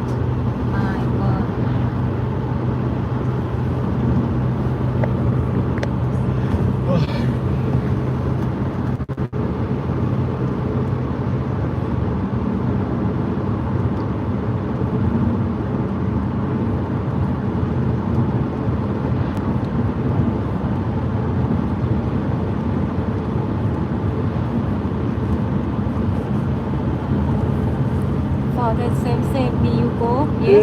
much. มมียู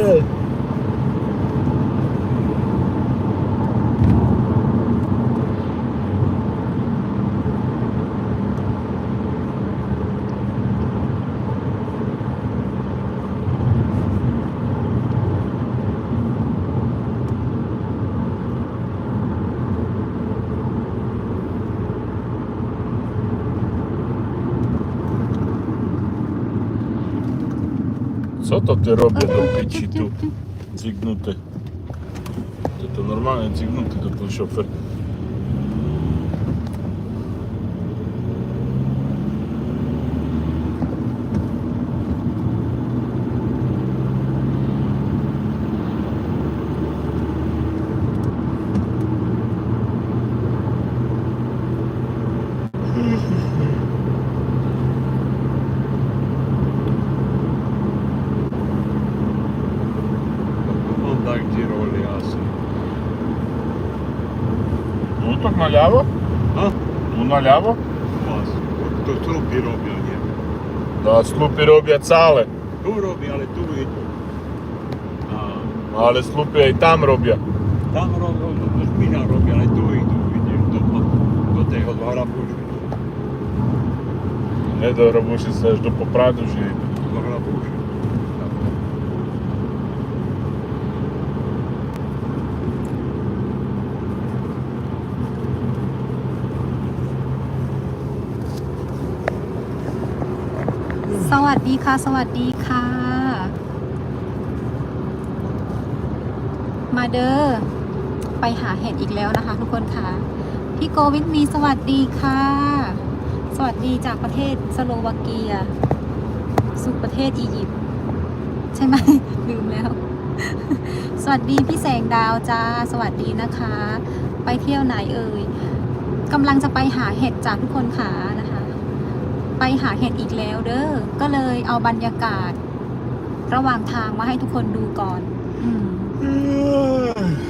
Co to ty robię do pici tu? Cygnuty. To, to normalnie cygnuty to ten szofer. Ну так наляво? A? Ну наляво? Mas, to trupi robią, nie? Da, slupi robię całe, Tu robi, ale tu idą. A ale slupi i tam robię. tam robią, no to szpina robi, ale tu idą, widzisz, do, do tego, do hrabuszy. Nie do robuszy też do popradu się สวัสดีค่ะ สวัสดีค่ะ มาเด้อไปหาเห็ดอีกแล้วนะคะ ทุกคนค่ะ พี่โกวิทมีสวัสดีค่ะ สวัสดีจากประเทศสโลวาเกีย สู่ประเทศอียิปต์ใช่ไหมลืมแล้ว สวัสดีพี่แสงดาวจ้า สวัสดีนะคะ ไปเที่ยวไหนเอ่ยกำลังจะไปหาเห็ดจ้าทุกคนค่ะนะคะ ไปหาเห็ดอีกแล้วเด้อ ก็เลยเอาบรรยากาศ ระหว่างทางมาให้ทุกคนดูก่อนอืม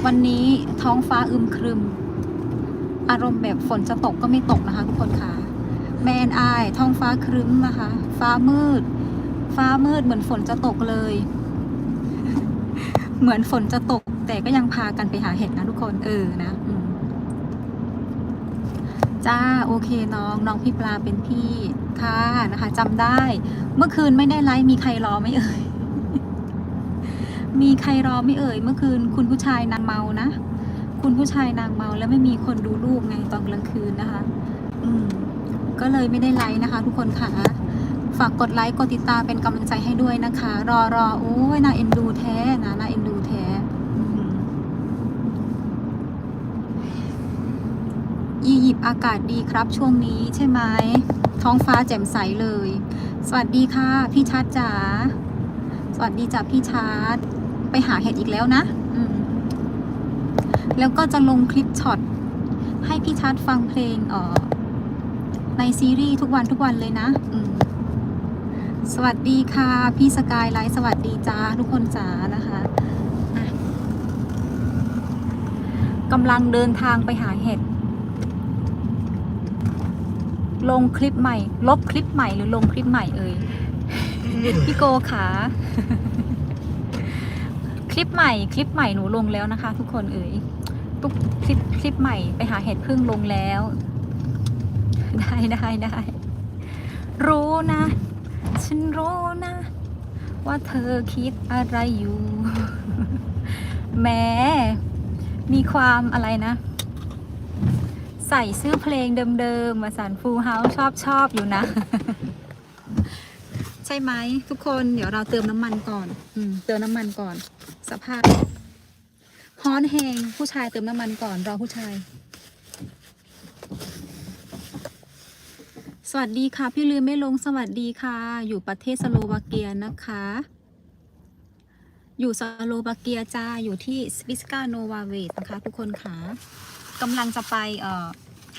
วันนี้ท้องฟ้าอึมครึม อารมณ์แบบฝนจะตกก็ไม่ตกนะคะทุกคนค่ะ แมนอายท้องฟ้าครึ้มนะคะ ฟ้ามืด ฟ้ามืดเหมือนฝนจะตกเลย เหมือนฝนจะตก แต่ก็ยังพากันไปหาเห็ดนะทุกคนเออนะอืมจ้าโอเคน้องน้องพี่ปลาเป็นพี่ ค่ะนะคะจำได้ เมื่อคืนไม่ได้ไลฟ์มีใครรอไม่เอ่ย มีใครรอไม่เอ่ย เมื่อคืนคุณผู้ชายนางเมานะ คุณผู้ชายนางเมาแล้วไม่มีคนดูลูกไงตอนกลางคืนนะคะ อืมก็เลยไม่ได้ไลฟ์นะคะ ทุกคนค่ะ ฝากกดไลค์กดติดตามเป็นกำลังใจให้ด้วยนะคะ รอรอโอ้ยน่าเอ็นดูแท้นะน่าเอ็นดูแท้อียิปต์อากาศดีครับช่วงนี้ใช่ไหม ท้องฟ้าแจ่มใสเลย สวัสดีค่ะ พี่ชัดจ๋า สวัสดีจ้ะพี่ชาร์ตไปหาเห็ดอีกแล้วนะ แล้วก็จะลงคลิปช็อตให้พี่ชาร์ตฟังเพลงเอ่อในซีรีส์ทุกวันทุกวันเลยนะ สวัสดีค่ะ พี่สกายไลท์สวัสดีจ้าทุกคนจ้านะคะะกำลังเดินทางไปหาเห็ด ลงคลิปใหม่ ลบคลิปใหม่หรือลงคลิปใหม่เอ่ยพี่โกขาคลิปใหม่ คลิปใหม่หนูลงแล้วนะคะ ทุกคนเอ่ยทุกคลิปคลิปใหม่ไปหาเห็ดพึ่งลงแล้ว ได้ได้ได้รู้นะ ฉันรู้นะ ว่าเธอคิดอะไรอยู่แหม้มีความอะไรนะ ใส่ซื้อเพลงเดิมๆมาสันฟูเฮาชอบชอบอยู่นะ ใช่ไหมทุกคนเดี๋ยวเราเติมน้ำมันก่อน อืม เติมน้ำมันก่อน สภาพฮ้อนแหงผู้ชายเติมน้ำมันก่อนรอผู้ชาย สวัสดีค่ะ พี่ลืมไม่ลงสวัสดีค่ะ อยู่ประเทศสโลวาเกียนะคะ อยู่สโลวาเกียจ้าอยู่ที่สวิสกาโนวาเวตนะคะ ทุกคนค่ะ กำลังจะไป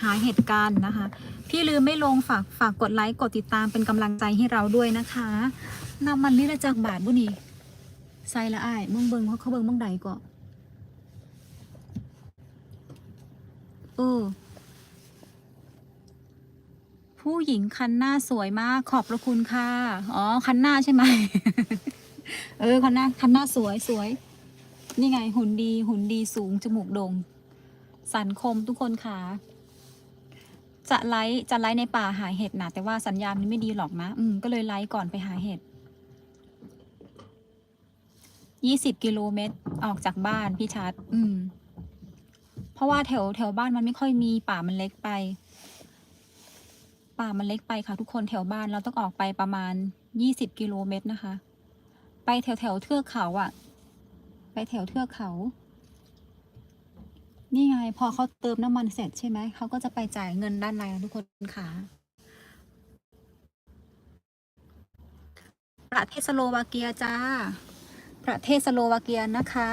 หาเหตุการณ์นะคะ พี่ลืมไม่ลงฝากฝากกดไลค์กดติดตามเป็นกำลังใจให้เราด้วยนะคะน้ำมันลิละจากบาทบุนี่ใส่ละอายมึงเบิงเขาเขาเบิงมึงใดก่อนเออผู้หญิงคันหน้าสวยมากขอบพระคุณค่ะ อ๋อ คันหน้าใช่ไหม เออ คันหน้า คันหน้าสวยสวย นี่ไงหุ่นดีหุ่นดีสูงจมูกโด่ง สันคมทุกคนค่ะ จะไลฟ์จะไลฟ์ในป่าหาเห็ดนะแต่ว่าสัญญาณมันไม่ดีหรอกนะ อืมก็เลยไลฟ์ก่อนไปหาเห็ดยี่สิบกิโลเมตรออกจากบ้านพี่ชัด อืม เพราะว่าแถวแถวบ้านมันไม่ค่อยมีป่ามันเล็กไป ป่ามันเล็กไปค่ะ ทุกคนแถวบ้านเราต้องออกไปประมาณยี่สิบกิโลเมตรนะคะ ไปแถวแถวเทือกเขาอะไปแถวเทือกเขา นี่ไง พอเขาเติมน้ำมันเสร็จใช่ไหม เขาก็จะไปจ่ายเงินด้านในทุกคนค่ะ ประเทศสโลวาเกียจ้า ประเทศสโลวาเกียนะคะ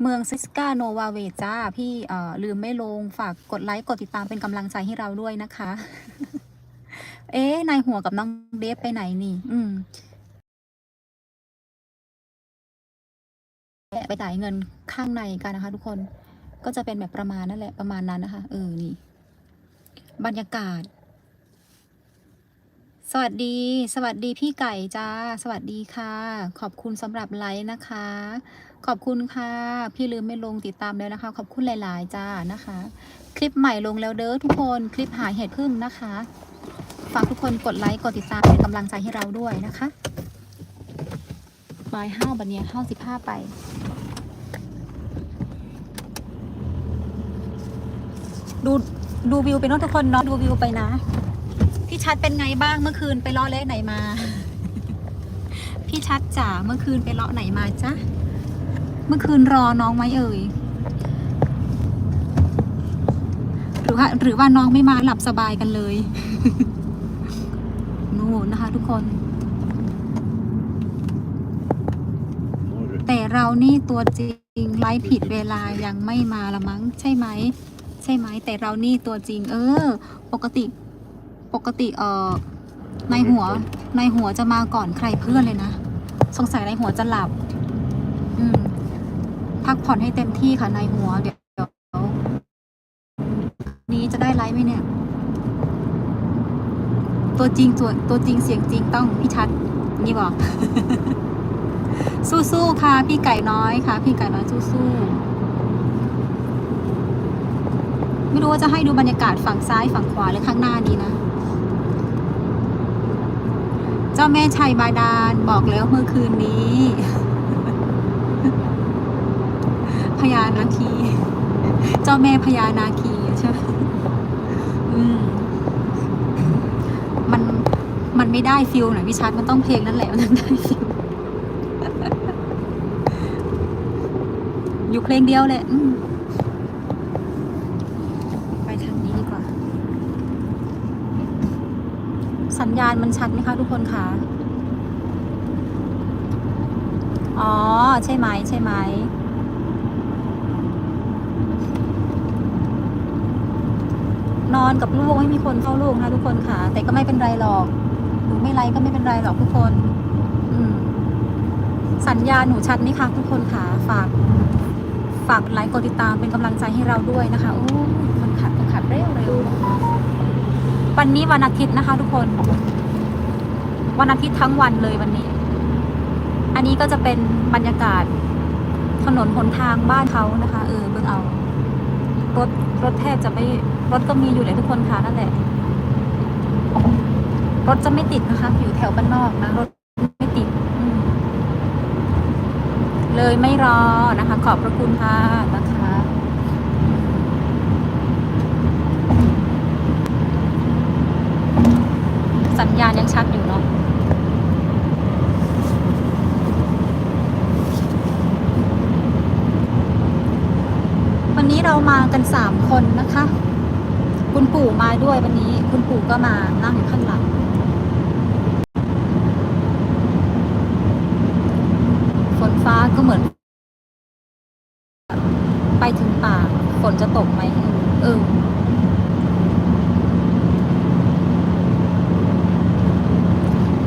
เมืองซิสกาโนวาเวจ้า พี่เอ่อลืมไม่ลง ฝากกดไลค์ กดติดตามเป็นกำลังใจให้เราด้วยนะคะ เอ๊นายหัวกับน้องเดฟไปไหนนี่ อืมไปจ่ายเงินข้างในกันนะคะทุกคน ก็จะเป็นแบบประมาณนั่นแหละประมาณนั้นนะคะ เออ นี่ บรรยากาศ สวัสดี สวัสดีพี่ไก่จ้า สวัสดีค่ะ ขอบคุณสำหรับไลค์นะคะ ขอบคุณค่ะ พี่ลืมไม่ลงติดตามแล้วนะคะ ขอบคุณหลาย ๆ จ้านะคะ คลิปใหม่ลงแล้วเด้อทุกคน คลิปหาเห็ดพึ่งนะคะ ฝากทุกคนกดไลค์ กดติดตามเป็นกำลังใจให้เราด้วยนะคะบายห้าบันเนี้ยห้าสิบห้าไป ดูดูวิวไปเนอะทุกคนเนาะดูวิวไปนะ พี่ชัดเป็นไงบ้างเมื่อคืนไปเลาะเละไหนมา พี่ชัดจ๋าเมื่อคืนไปเลาะไหนมาจ๊ะเมื่อคืนรอน้องไหมเอ่ยหรือว่าหรือว่าน้องไม่มาหลับสบายกันเลยนู่นนะคะ ทุกคน แต่เรานี่ตัวจริงไลฟ์ผิดเวลายังไม่มาละมั้งใช่ไหม ใช่ไหมแต่เรานี่ตัวจริง เออ ปกติปกติเอ่อในหัวในหัวจะมาก่อนใครเพื่อนเลยนะ สงสัยในหัวจะหลับ อืม พักผ่อนให้เต็มที่ค่ะในหัวเดี๋ยวเดี๋ยวนี้จะได้ไลฟ์ไหมเนี่ย ตัวจริงตัวตัวจริงเสียงจริงต้องพี่ชัดนี่บอก สู้ๆค่ะ พี่ไก่น้อยค่ะ พี่ไก่น้อยสู้ๆ ไม่รู้ว่าจะให้ดูบรรยากาศฝั่งซ้ายฝั่งขวาหรือข้างหน้านี้นะ เจ้าแม่ชัยบาดาลบอกแล้วเมื่อคืนนี้พญานาคี เจ้าแม่พญานาคีใช่ไหมอืมมันมันไม่ได้ฟิลหน่อยพี่ชัดมันต้องเพลงนั่นแหละมันได้ฟิลอยู่เพลงเดียวเลยอืมไปทางนี้ดีกว่า สัญญาณมันชัดไหมคะทุกคนคะอ๋อ ใช่ไหมใช่ไหมนอนกับลูกไม่มีคนเฝ้าลูกนะทุกคนค่ะ แต่ก็ไม่เป็นไรหรอกหนูไม่ไลก็ไม่เป็นไรหรอกทุกคน อืม สัญญาณหนูชัดไหมคะทุกคนค่ะฝาก ฝากไลค์กดติดตามเป็นกำลังใจให้เราด้วยนะคะโอ้คนขับคนขับเร็วเร็ว วันนี้วันอาทิตย์นะคะ ทุกคน วันอาทิตย์ทั้งวันเลยวันนี้ อันนี้ก็จะเป็นบรรยากาศ ถนนหนทางบ้านเขานะคะ เออเบิ่งเอา รถรถแทบจะไม่รถก็มีอยู่เลยทุกคนค่ะนั่นแหละ รถจะไม่ติดนะคะ อยู่แถวบ้านนอกนะรถไม่ติดเลยไม่รอนะคะ ขอบพระคุณค่ะนะคะ สัญญาณยังชัดอยู่เนาะวันนี้เรามากันสามคนนะคะ คุณปู่มาด้วยวันนี้ คุณปู่ก็มานั่งอยู่ข้างหลัง ฝนฟ้าก็เหมือน ไปถึงป่าฝนจะตกไหมเออ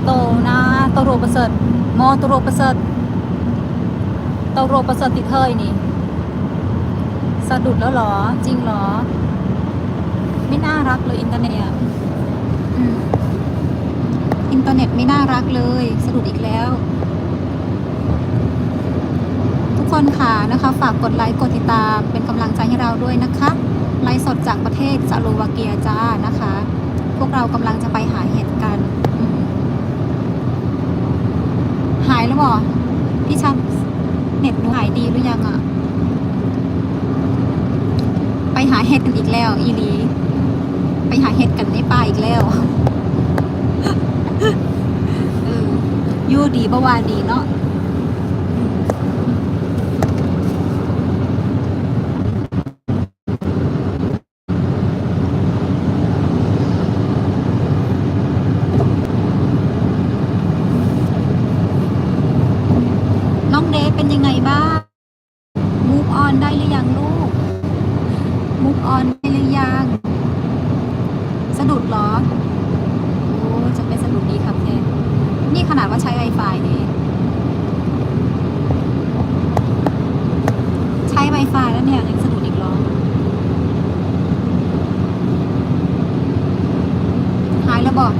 โตนะโตโร ประเสริฐมอโตโรประเสริฐโตโรประเสริฐติดเทยนี่ สะดุดแล้วหรอ จริงหรอ ไม่น่ารักเลยอินเทอร์เน็ตอะอินเทอร์เน็ตไม่น่ารักเลย สะดุดอีกแล้ว ทุกคนค่ะนะคะ ฝากกดไลค์กดติดตามเป็นกำลังใจให้เราด้วยนะคะ ไลฟ์สดจากประเทศสโลวาเกียจ้านะคะ พวกเรากำลังจะไปหาเห็ดกันอืมหายแล้ว บอพี่ชัดเน็ตหนูหายดีหรือยังอะไปหาเห็ดกันอีกแล้ว อีลีไปหาเห็ดกันในป่าอีกแล้วอยู่ดีประวานดีเนาะ น้องเดฟเป็นยังไงบ้างมูฟออนได้หรือยังลูกมูฟออนได้หรือยัง สะดุดเหรอ โอ้จะเป็นสะดุดดีครับเทนี่ขนาดว่าใช้ Wi-Fi เองใช้ Wi-Fi แล้วเนี่ยยังสะดุดอีกเหรอ หายแล้วบอก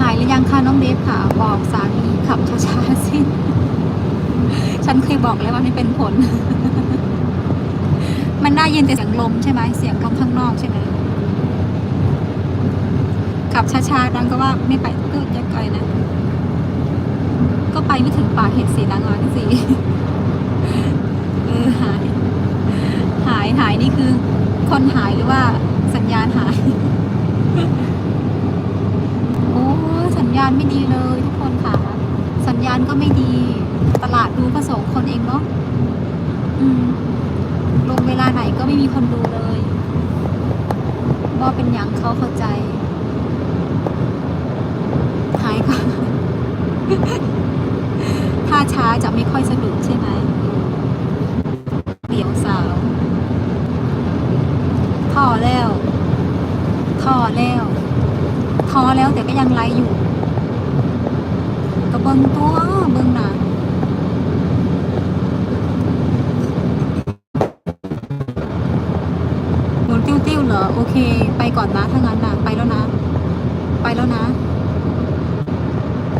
หายหรือยังคะน้องเดฟค่ะ บอกสามีขั บช้าๆสิ ฉันเคยบอกแล้วว่าไม่เป็นผล มันน่ายินแต่เสียงลมใช่ไหมเสียงลมข้างนอกใช่ไหมขับช้าๆดังก็ว่าไม่ไปก็จะไกลนะ ก็ไปไม่ถึงป่าเห็ดสีนางงอนสิเออหาย หายหายนี่คือ คนหายหรือว่าสัญญาณหาย โอ้ยสัญญาณไม่ดีเลยทุกคนค่ะ สัญญาณก็ไม่ดี ตลาดดูก็สองคนเองเนาะอืม ลงเวลาไหนก็ไม่มีคนดูเลยบอเป็นหยังเขาเข้าใจ หายก่อน ถ้าช้าจะไม่ค่อยสะดุดใช่ไหมเดี๋ยวสาวท่อแล้วท่อแล้วทอแล้วแต่ ก็ยังไล่อยู่ก็เบิงตัวเบิงหนาหมุนติ้วๆเหรอโอเค ไปก่อนนะถ้างั